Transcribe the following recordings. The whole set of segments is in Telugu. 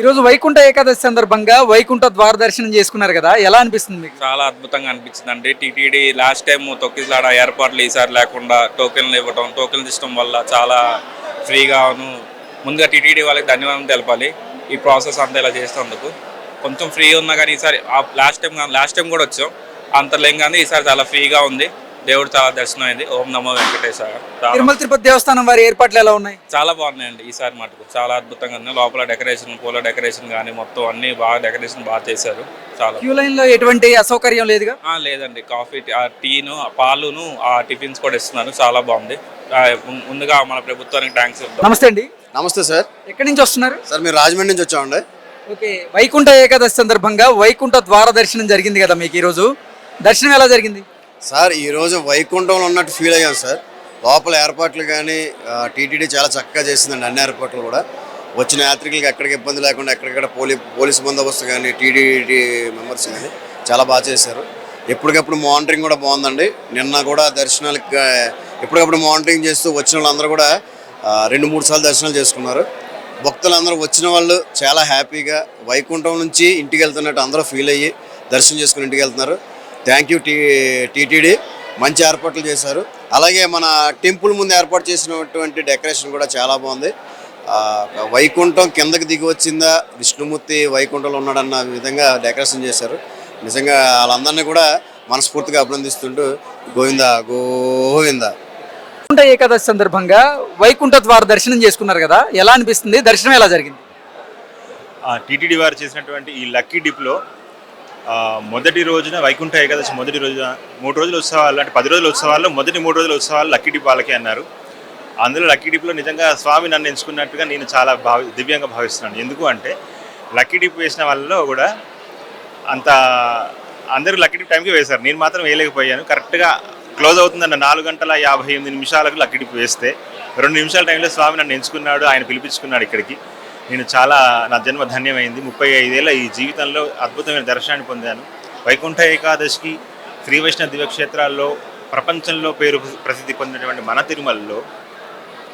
ఈరోజు వైకుంఠ ఏకాదశి సందర్భంగా వైకుంఠ ద్వార దర్శనం చేసుకున్నారు కదా ఎలా అనిపిస్తుంది మీకు? చాలా అద్భుతంగా అనిపించింది అండి టీటీడీ లాస్ట్ టైం తొక్కిసలాడ ఏర్పాట్లు ఈసారి లేకుండా టోకెన్లు ఇవ్వడం టోకెన్లు ఇష్టం వల్ల చాలా ఫ్రీగాను ముందుగా టీటీడీ వాళ్ళకి ధన్యవాదాలు తెలపాలి. ఈ ప్రాసెస్ అంతా ఇలా చేసినందుకు. కొంచెం ఫ్రీ ఉన్నా కానీ ఈసారి లాస్ట్ టైం లాస్ట్ టైం కూడా వచ్చాం. అంతర్లేం కానీ ఈసారి చాలా ఫ్రీగా ఉంది. దేవుడు చాలా దర్శనం అయింది. ఓం నమో వెంకటేశ్వర చాలా- తిరుమల తిరుపతి దేవస్థానం వారి ఏర్పాట్లు ఎలా ఉన్నాయి? చాలా బాగున్నాయండి ఈసారి మటుకు. చాలా అద్భుతంగా ఉంది లోపల డెకరేషన్ పూల డెకరేషన్ కానీ మొత్తం అన్ని బాగా డెకరేషన్ బాగా చేశారు. చాలా. క్యూ లైన్లో ఎటువంటి అసౌకర్యం లేదుగా? ఆ, లేదండి. కాఫీ టీ- ఆ టీను పాలును ఆ టిఫిన్స్ కూడా ఇస్తున్నారు. చాలా బాగుంది. ముందుగా మన ప్రభుత్వానికి థ్యాంక్స్ చెప్తాం నమస్తే అండి. నమస్తే సార్. ఎక్కడి నుంచి వస్తున్నారు? సార్ మీరు రాజమండ్రి నుంచి వచ్చామండి. ఓకే. వైకుంఠ ఏకాదశి సందర్భంగా వైకుంఠ ద్వార దర్శనం జరిగింది కదా మీకు ఈ రోజు దర్శనం ఎలా జరిగింది? సార్ ఈరోజు వైకుంఠంలో ఉన్నట్టు ఫీల్ అయ్యాం సార్. లోపల ఏర్పాట్లు కానీ టీటీడీ చాలా చక్కగా చేసిందండి అన్ని ఏర్పాట్లు కూడా. వచ్చిన యాత్రికులకి ఎక్కడికి ఇబ్బంది లేకుండా ఎక్కడికక్కడ పోలీ పోలీస్ బందోబస్తు కానీ టీటీడీ మెంబర్స్ కానీ చాలా బాగా చేశారు. ఎప్పటికప్పుడు మానిటరింగ్ కూడా బాగుందండి. నిన్న కూడా దర్శనాలకు ఎప్పటికప్పుడు మానిటరింగ్ చేస్తూ వచ్చిన వాళ్ళందరూ కూడా రెండు మూడు సార్లు దర్శనాలు చేసుకున్నారు. భక్తులందరూ వచ్చిన వాళ్ళు చాలా హ్యాపీగా వైకుంఠం నుంచి ఇంటికి వెళ్తున్నట్టు అందరూ ఫీల్ అయ్యి దర్శనం చేసుకుని ఇంటికి వెళ్తున్నారు. Thank you T TTD. మంచి ఏర్పాట్లు చేశారు. అలాగే మన టెంపుల్ ముందు ఏర్పాటు చేసినటువంటి డెకరేషన్ కూడా చాలా బాగుంది. ఆ, వైకుంఠం కిందకి దిగి వచ్చిందా? విష్ణుమూర్తి వైకుంఠంలో ఉన్నాడన్న విధంగా డెకరేషన్ చేశారు. నిజంగా వాళ్ళందరినీ కూడా మనస్ఫూర్తిగా అభినందిస్తుంటూ గోవిందా గోవిందా. వైకుంఠ ఏకాదశి సందర్భంగా వైకుంఠ ద్వార దర్శనం చేసుకున్నారు కదా ఎలా అనిపిస్తుంది? దర్శనం ఎలా జరిగింది? టీటీడీ వారు చేసినటువంటి ఈ లక్కీ డిప్లో మొదటి రోజున వైకుంఠ ఏకాదశి మొదటి రోజున మూడు రోజుల ఉత్సవాలు అంటే పది రోజుల ఉత్సవాల్లో మొదటి మూడు రోజుల ఉత్సవాలు లక్కీ డిప్ వాళ్ళకే అన్నారు. అందులో లక్కీ డిప్లో నిజంగా స్వామి నన్ను ఎంచుకున్నట్టుగా నేను చాలా భావి దివ్యంగా భావిస్తున్నాను. ఎందుకు అంటే లక్కీ డిప్ వేసిన వాళ్ళలో కూడా అంత అందరూ లక్కీ డిప్ టైంకి వేశారు. నేను మాత్రం వేయలేకపోయాను. కరెక్ట్గా క్లోజ్ అవుతుందన్న నాలుగు గంటల యాభై ఎనిమిది నిమిషాలకు లక్కీ డిప్ వేస్తే రెండు నిమిషాల టైంలో స్వామి నన్ను ఎంచుకున్నాడు ఆయన పిలిపించుకున్నాడు ఇక్కడికి. నేను చాలా నా జన్మ ధన్యమైంది. ముప్పై ఐదేళ్ళ ఈ జీవితంలో అద్భుతమైన దర్శనాన్ని పొందాను. వైకుంఠ ఏకాదశికి శ్రీ వైష్ణవ దివ్యక్షేత్రాల్లో ప్రపంచంలో పేరు ప్రసిద్ధి పొందినటువంటి మన తిరుమలలో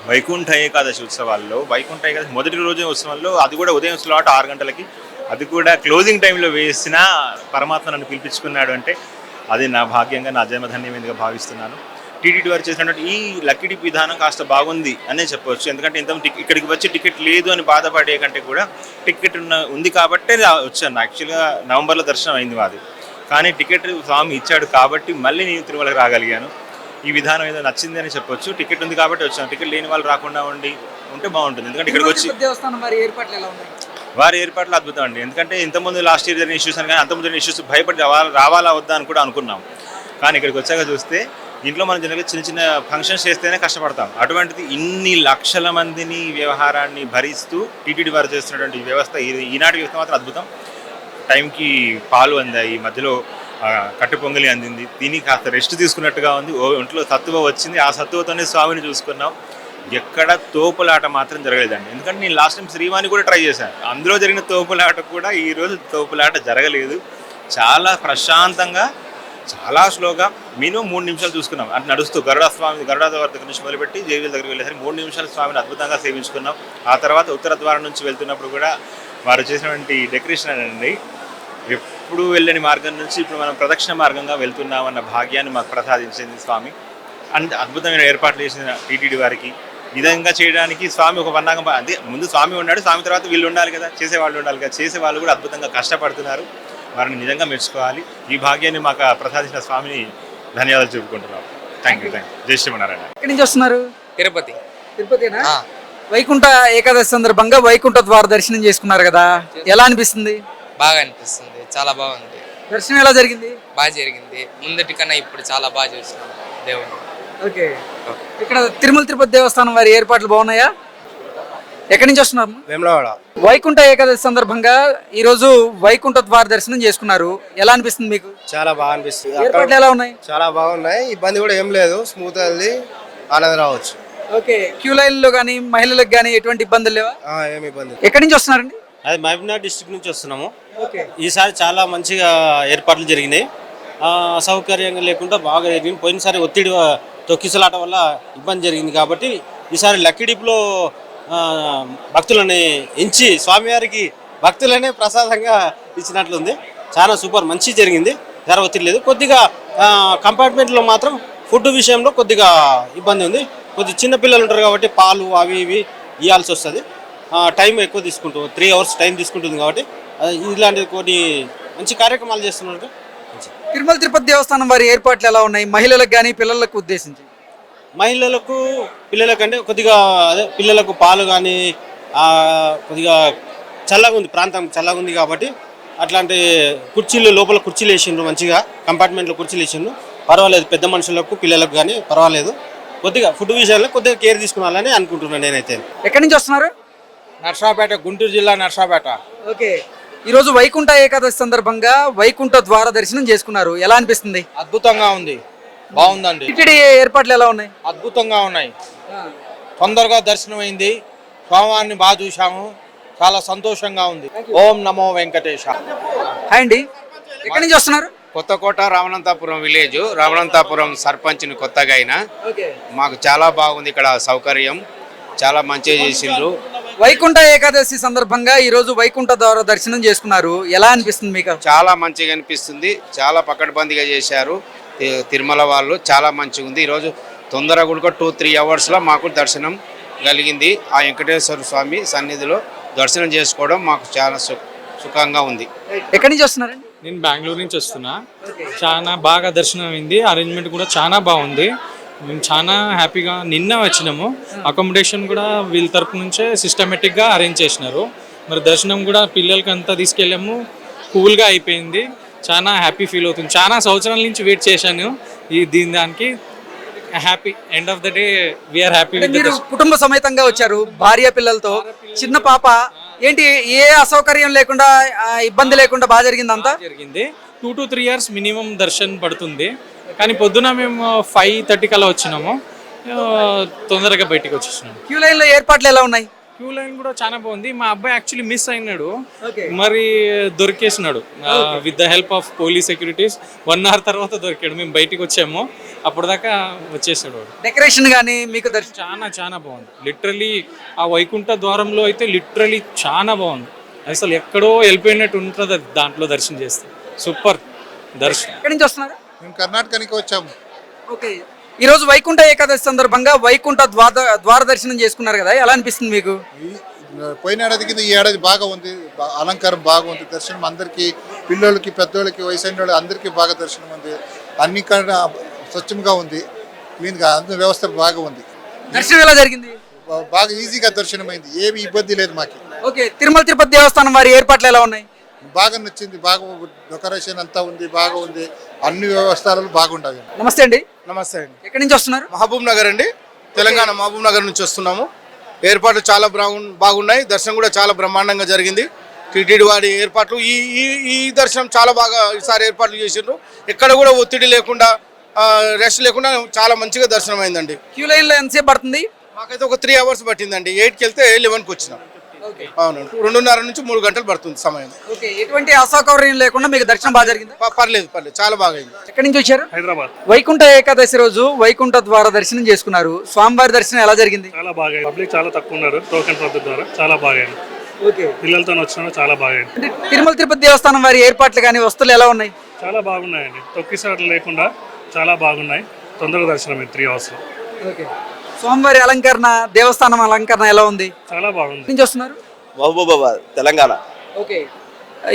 వైకుంఠ ఏకాదశి ఉత్సవాల్లో వైకుంఠ ఏకాదశి మొదటి రోజు ఉత్సవంలో అది కూడా ఉదయం స్లాట్ ఆరు గంటలకి అది కూడా క్లోజింగ్ టైంలో వేసిన పరమాత్మ నన్ను పిలిపించుకున్నాడు అంటే అది నా భాగ్యంగా నా జన్మధన్యమైనదిగా భావిస్తున్నాను. టీటీడీ వారు చేసినటువంటి ఈ లక్కీ డిప్ విధానం కాస్త బాగుంది అనే చెప్పవచ్చు ఎందుకంటే ఇంత ఇక్కడికి వచ్చి టికెట్ లేదు అని బాధపడే కంటే కూడా టికెట్ ఉన్న ఉంది కాబట్టే వచ్చాను. యాక్చువల్గా నవంబర్లో దర్శనం అయింది మాది. కానీ టికెట్ స్వామి ఇచ్చాడు కాబట్టి మళ్ళీ నేను తిరుమలకు రాగలిగాను. ఈ విధానం ఏదో నచ్చింది అని చెప్పొచ్చు. టికెట్ ఉంది కాబట్టి వచ్చాను. టికెట్ లేని వాళ్ళు రాకుండా ఉండి ఉంటే బాగుంటుంది. ఎందుకంటే ఇక్కడికి వచ్చి దేవస్థానం వారి ఏర్పాట్లు ఎలా ఉన్నాయి? వారి ఏర్పాట్లు అద్భుతం అండి. ఎందుకంటే ఇంతకుముందు లాస్ట్ ఇయర్ జరిగిన ఇష్యూస్ అని కానీ అంతకుముందు జరిగిన ఇష్యూస్ భయపడి రావాలా రావాలా వద్దా అని కూడా అనుకున్నాం. కానీ ఇక్కడికి వచ్చాక చూస్తే ఇంట్లో మనం జనరల్గా చిన్న చిన్న ఫంక్షన్స్ చేస్తేనే కష్టపడతాం. అటువంటిది ఇన్ని లక్షల మందిని వ్యవహారాన్ని భరిస్తూ టీటీడీ వారు చేస్తున్నటువంటి వ్యవస్థ ఈ- ఈనాటి వ్యవస్థ మాత్రం అద్భుతం. టైంకి పాలు అందాయి మధ్యలో కట్టుపొంగలి కట్టు పొంగలి అందింది. తిని కాస్త రెస్ట్ తీసుకున్నట్టుగా ఉంది. ఓ ఒంట్లో సత్తువ వచ్చింది. ఆ సత్తువతోనే స్వామిని చూసుకున్నాం. ఎక్కడ తోపులాట మాత్రం జరగలేదండి. ఎందుకంటే నేను లాస్ట్ టైం శ్రీవాణి కూడా ట్రై చేశాను అందులో జరిగిన తోపులాట కూడా ఈ రోజు తోపులాట జరగలేదు. చాలా ప్రశాంతంగా చాలా స్లోగా మినిమం మూడు నిమిషాలు చూసుకున్నాం. అంటే నడుస్తూ గరుడ స్వామి గరుడ ద్వారం దగ్గర నుంచి మొదలుపెట్టి జైవీల దగ్గరికి వెళ్ళేసరికి మూడు నిమిషాలు స్వామిని అద్భుతంగా సేవించుకున్నాం. ఆ తర్వాత ఉత్తర ద్వారం నుంచి వెళ్తున్నప్పుడు కూడా వారు చేసినటువంటి డెకరేషన్ అండి ఎప్పుడు వెళ్ళని మార్గం నుంచి ఇప్పుడు మనం ప్రదక్షిణ మార్గంగా వెళ్తున్నామన్న భాగ్యాన్ని మాకు ప్రసాదించింది స్వామి. అంత అద్భుతమైన ఏర్పాట్లు చేసిన టీటీడీ వారికి. విధంగా చేయడానికి స్వామి ఒక పన్నాగం అదే ముందు స్వామి ఉన్నాడు స్వామి తర్వాత వీళ్ళు ఉండాలి కదా చేసేవాళ్ళు ఉండాలి కదా చేసే వాళ్ళు కూడా అద్భుతంగా కష్టపడుతున్నారు. వారిని నిజంగా మెచ్చుకోవాలి. ఈ భాగ్యాన్ని మాకు ప్రసాదించిన స్వామిని ధన్యవాదాలు చెప్పుకుంటున్నాం. థ్యాంక్ యూ థ్యాంక్ యూ జై శ్రీమన్నారాయణ. ఎక్కడి నుంచి వస్తున్నారు? తిరుపతి. తిరుపతినా వైకుంఠ ఏకాదశి సందర్భంగా వైకుంఠ ద్వార దర్శనం చేసుకున్నారు కదా. ఎలా అనిపిస్తుంది? బాగా అనిపిస్తుంది. చాలా బాగుంది. దర్శనం ఎలా జరిగింది? బాగా జరిగింది. ముందటి కన్నా ఇప్పుడు చాలా బాగా చూసినాం దేవుడు ఓకే. ఇక్కడ తిరుమల తిరుపతి దేవస్థానం వారి ఏర్పాట్లు బాగున్నాయా? ఎక్కడి నుంచి వస్తున్నారు? వేములవాడ. వైకుంఠ ఏకాదశి సందర్భంగా ఈ రోజు వైకుంఠ ద్వార దర్శనం చేసుకున్నారు. ఎలా అనిపిస్తుంది మీకు? చాలా బాగా అనిపిస్తుంది. ఏర్పాట్లు ఎలా ఉన్నాయి? చాలా బాగున్నాయి. ఇబ్బంది కూడా ఏం లేదు. స్మూత్ వెళ్ళి ఆనందం రావచ్చు. ఓకే. క్యూ లైన్లో కానీ మహిళలకు కానీ ఎటువంటి ఇబ్బందులు లేవా? ఆ, ఏమి ఇబ్బంది. ఎక్కడి నుంచి వస్తున్నారండి? అది మహబూబ్నగర్ డిస్ట్రిక్ట్ నుంచి వస్తున్నాము. ఓకే. ఈసారి చాలా మంచిగా ఏర్పాట్లు జరిగినాయి. ఆ, అసౌకర్యంగా లేకుండా బాగా జరిగింది. పోయినసారి ఒత్తిడి తొక్కిసలాట వల్ల ఇబ్బంది జరిగింది కాబట్టి ఈసారి లక్కీ డిప్లో భక్తులని ఎంచి స్వామివారికి భక్తులనే ప్రసాదంగా ఇచ్చినట్లుంది. చాలా సూపర్ మంచి జరిగింది. ధర ఒత్తిడి లేదు. కొద్దిగా కంపార్ట్మెంట్లో మాత్రం ఫుడ్ విషయంలో కొద్దిగా ఇబ్బంది ఉంది. కొద్ది చిన్నపిల్లలు ఉంటారు కాబట్టి పాలు అవి ఇవి ఇవ్వాల్సి వస్తుంది. టైం ఎక్కువ తీసుకుంటుంది త్రీ అవర్స్ టైం తీసుకుంటుంది కాబట్టి ఇలాంటి కొన్ని మంచి కార్యక్రమాలు చేస్తున్నారు. తిరుమల తిరుపతి దేవస్థానం వారి ఏర్పాట్లు ఎలా ఉన్నాయి? మహిళలకు కానీ పిల్లలకు ఉద్దేశించి? మహిళలకు పిల్లలకంటే కొద్దిగా అదే పిల్లలకు పాలు కానీ కొద్దిగా చల్లగా ఉంది ప్రాంతం చల్లగా ఉంది కాబట్టి అట్లాంటి కుర్చీలు లోపల కుర్చీలు వేసిండ్రు మంచిగా కంపార్ట్మెంట్లో కుర్చీలు వేసిండ్రు. పర్వాలేదు పెద్ద మనుషులకు పిల్లలకు కానీ పర్వాలేదు. కొద్దిగా ఫుడ్ విషయంలో కొద్దిగా కేర్ తీసుకున్నాలని అనుకుంటున్నాను నేనైతే. ఎక్కడి నుంచి వస్తున్నారు? నర్సాపేట గుంటూరు జిల్లా నర్సాపేట. ఓకే. ఈరోజు వైకుంఠ ఏకాదశి సందర్భంగా వైకుంఠ ద్వార దర్శనం చేసుకున్నారు. ఎలా అనిపిస్తుంది? అద్భుతంగా ఉంది. బాగుందండి. టిటిడి ఏర్పాట్లు ఎలా ఉన్నాయి? అద్భుతంగా ఉన్నాయి. తొందరగా దర్శనం అయింది. స్వామివారిని బాగా చూశాము. చాలా సంతోషంగా ఉంది. ఓం నమో వెంకటేశ. హాయ్ అండి. ఎక్కడి నుంచి వస్తున్నారు? కొత్తకోట రామనంతాపురం విలేజ్. రామనంతాపురం సర్పంచ్ని కొత్తగా అయినా. ఓకే. మాకు చాలా బాగుంది ఇక్కడ సౌకర్యం. చాలా మంచిగా చేసిండ్రు. వైకుంఠ ఏకాదశి సందర్భంగా ఈ రోజు వైకుంఠ ద్వార దర్శనం చేసుకున్నారు. ఎలా అనిపిస్తుంది మీకు? చాలా మంచిగా అనిపిస్తుంది. చాలా పకడ్బందీగా చేశారు. తిరుమల వాళ్ళు చాలా మంచిగా ఉంది. ఈరోజు తొందరగా కూడా టూ త్రీ అవర్స్లో మాకు దర్శనం కలిగింది. ఆ వెంకటేశ్వర స్వామి సన్నిధిలో దర్శనం చేసుకోవడం మాకు చాలా సుఖంగా ఉంది. ఎక్కడి నుంచి వస్తున్నారండి? నేను బెంగళూరు నుంచి వస్తున్నా. చాలా బాగా దర్శనం అయింది. అరేంజ్మెంట్ కూడా చాలా బాగుంది. మేము చాలా హ్యాపీగా నిన్న వచ్చినాము. అకామిడేషన్ కూడా వీళ్ళ తరపు నుంచే సిస్టమేటిక్గా అరేంజ్ చేసినారు. మరి దర్శనం కూడా పిల్లలకి అంతా తీసుకెళ్ళాము కూల్గా అయిపోయింది. చాలా హ్యాపీ ఫీల్ అవుతుంది. చాలా సంవత్సరాల నుంచి వెయిట్ చేశాను ఈ దీని దానికి. Happy end of the day we are happy మీరు కుటుంబ సమేతంగా వచ్చారు భార్య పిల్లలతో చిన్న పాప ఏంటి ఏ అసౌకర్యం లేకుండా ఇబ్బంది లేకుండా బాగా జరిగింది అంతా? జరిగింది. Two to three years minimum darshan పడుతుంది. కానీ పొద్దున మేము ఫైవ్ థర్టీకి అలా వచ్చినాము. తొందరగా బయటికి వచ్చేసినాము. క్యూ లైన్లో ఏర్పాట్లు ఎలా ఉన్నాయి? క్యూ లైన్ కూడా చాలా బాగుంది. మా అబ్బాయి యాక్చువల్లీ మిస్ అయినాడు. మరి దొరికేసినాడు with the help of police securities one hour తర్వాత దొరికాడు. మేము బయటికి వచ్చాము. అప్పటిదాకా వచ్చేసాడు. వాడు డెకరేషన్ కానీ మీకు దర్శనం చాలా చాలా బాగుంది. లిటరలీ ఆ వైకుంఠ ద్వారంలో అయితే లిటరలీ చాలా బాగుంది. అసలు ఎక్కడో వెళ్ళిపోయినట్టు ఉంటుంది అది దాంట్లో దర్శనం చేస్తే. సూపర్. దర్శనం ఎక్కడి నుంచి వస్తున్నారు? మేము కర్ణాటకనికి వచ్చాము. ఓకే. ఈ రోజు వైకుంఠ ఏకాదశి సందర్భంగా వైకుంఠ ద్వార ద్వార దర్శనం చేసుకున్నారు కదా ఎలా అనిపిస్తుంది మీకు? పోయిన ఏడాది కింద ఈ ఏడాది బాగా ఉంది అలంకారం బాగుంది దర్శనం అందరికీ పిల్లలకి పెద్దోళ్ళకి వయసైన వాళ్ళు అందరికీ బాగా దర్శనం ఉంది. అన్ని కన్నా స్వచ్ఛంగా ఉంది. క్లీన్గా అందరి వ్యవస్థ బాగా ఉంది. దర్శనం ఎలా జరిగింది? బాగా ఈజీగా దర్శనం అయింది ఏమి ఇబ్బంది లేదు మాకు. ఓకే తిరుమల తిరుపతి దేవస్థానం వారి ఏర్పాట్లు ఎలా ఉన్నాయి? బాగా నచ్చింది బాగా డెకరేషన్ అంతా ఉంది బాగా ఉంది. అన్ని వ్యవస్థలు బాగుండవు నమస్తే అండి. నమస్తే అండి. ఎక్కడి నుంచి వస్తున్నారు? మహబూబ్ నగర్ అండి. తెలంగాణ మహబూబ్ నగర్ నుంచి వస్తున్నాము. ఏర్పాట్లు చాలా బాగు- బాగున్నాయి. దర్శనం కూడా చాలా బ్రహ్మాండంగా జరిగింది. టీటీడీ వారి ఏర్పాట్లు ఈ ఈ ఈ దర్శనం చాలా బాగా ఈసారి ఏర్పాట్లు చేసిండ్రు. ఎక్కడ కూడా ఒత్తిడి లేకుండా రెస్ట్ లేకుండా చాలా మంచిగా దర్శనం అయిందండి క్యూ లైన్లో ఎంతసేపు పడుతుంది? మాకైతే ఒక త్రీ అవర్స్ పట్టిందండి. ఎయిట్కి వెళ్తే లెవెన్కి వచ్చినాం. అవునండి రెండున్నర నుంచి మూడు గంటలు పడుతుంది సమయం. ఓకే ఎటువంటి అసౌకర్యం లేకుండా మీకు దర్శనం బాగా జరిగింది? పర్లేదు పర్లేదు. చాలా బాగా అయింది. ఎక్కడి నుంచి వచ్చారు? హైదరాబాద్. వైకుంఠ ఏకాదశి రోజు వైకుంఠ ద్వార దర్శనం చేసుకున్నారు. స్వామివారి దర్శనం ఎలా జరిగింది? చాలా బాగా పబ్లిక్ చాలా తక్కువ ఉన్నారు. టోకెన్ పద్ధతి ద్వారా చాలా బాగా ఓకే. పిల్లలతో వచ్చిన చాలా బాగా తిరుమల తిరుపతి దేవస్థానం వారి ఏర్పాట్లు కానీ వస్తువులు ఎలా ఉన్నాయి? చాలా బాగున్నాయండి. తొక్కిసాట్లు లేకుండా చాలా బాగున్నాయి. తొందరగా దర్శనం త్రీ అవర్స్లో. ఓకే. స్వామివారి అలంకరణ దేవస్థానం అలంకరణ ఎలా ఉంది? చాలా బాగుంది. నుంచి వస్తున్నారు? మహబూబాబాద్ తెలంగాణ. ఓకే.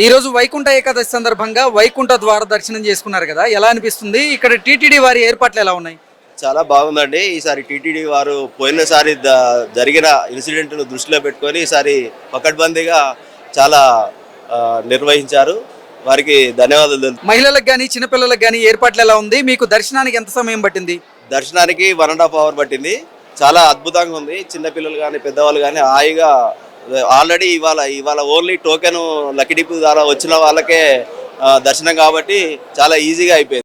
ఈరోజు వైకుంఠ ఏకాదశి సందర్భంగా వైకుంఠ ద్వార దర్శనం చేసుకున్నారు కదా ఎలా అనిపిస్తుంది? ఇక్కడ టీటీడీ వారి ఏర్పాట్లు ఎలా ఉన్నాయి? చాలా బాగుందండి. ఈసారి టీటీడీ వారు పోయినసారి జరిగిన ఇన్సిడెంట్ను దృష్టిలో పెట్టుకొని ఈసారి పకడ్బందీగా చాలా ఆ, నిర్వహించారు. వారికి ధన్యవాదాలు మహిళలకు కానీ చిన్నపిల్లలకు కానీ ఏర్పాట్లు ఎలా ఉంది? మీకు దర్శనానికి ఎంత సమయం పట్టింది? దర్శనానికి వన్ అండ్ హాఫ్ అవర్ పట్టింది. చాలా అద్భుతంగా ఉంది. చిన్నపిల్లలు కానీ పెద్దవాళ్ళు కానీ హాయిగా ఆల్రెడీ ఇవాళ ఇవాళ ఓన్లీ టోకెన్ లక్కీ డిప్ ద్వారా వచ్చిన వాళ్ళకే దర్శనం కాబట్టి చాలా ఈజీగా అయిపోయింది.